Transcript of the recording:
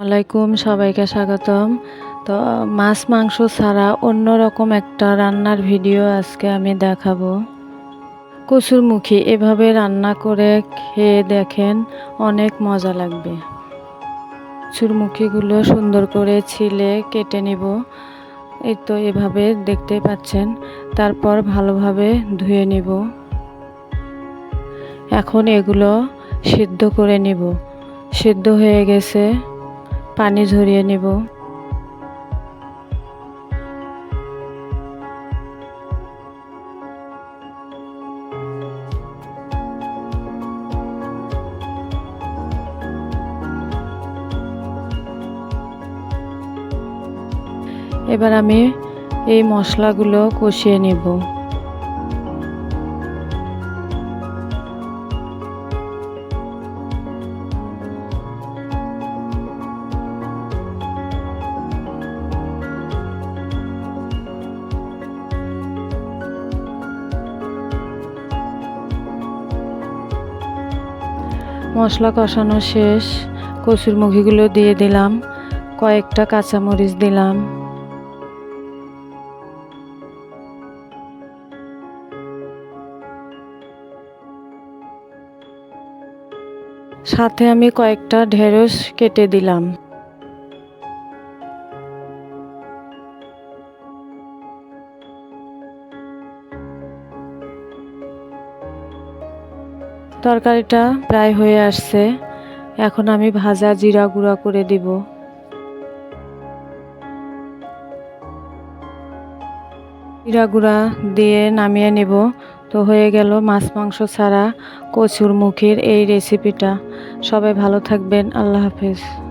আলাইকুম, সবাইকে স্বাগতম। তো, মাছ, মাংস ছাড়া অন্য রকম একটা রান্নার ভিডিও আজকে আমি দেখাবো। কচুরমুখী এভাবে রান্না করে খেয়ে দেখেন অনেক মজা লাগবে। কচুরমুখীগুলো সুন্দর করে ছিলে, কেটে নিব। এই তো এভাবে দেখতে পাচ্ছেন, তারপর ভালোভাবে ধুয়ে নিব। এখন এগুলো সিদ্ধ করে নিব। সিদ্ধ হয়ে গেছে। পানি ঝরিয়ে নেব। এবার আমি এই মশলাগুলো কষিয়ে নেব। মশলা কষানো শেষ। কচুর মুখিগুলো দিয়ে দিলাম। কয়েকটা কাঁচামরিচ দিলাম। সাথে আমি কয়েকটা ঢেঁড়স কেটে দিলাম। তরকারিটা প্রায় হয়ে আসছে। এখন আমি ভাজা জিরা গুঁড়া করে দিব। জিরা গুঁড়া দিয়ে নামিয়ে নেব। তো হয়ে গেল মাছ মাংস ছাড়া কচুর মুখের এই রেসিপিটা। সবাই ভালো থাকবেন। আল্লাহ হাফেজ।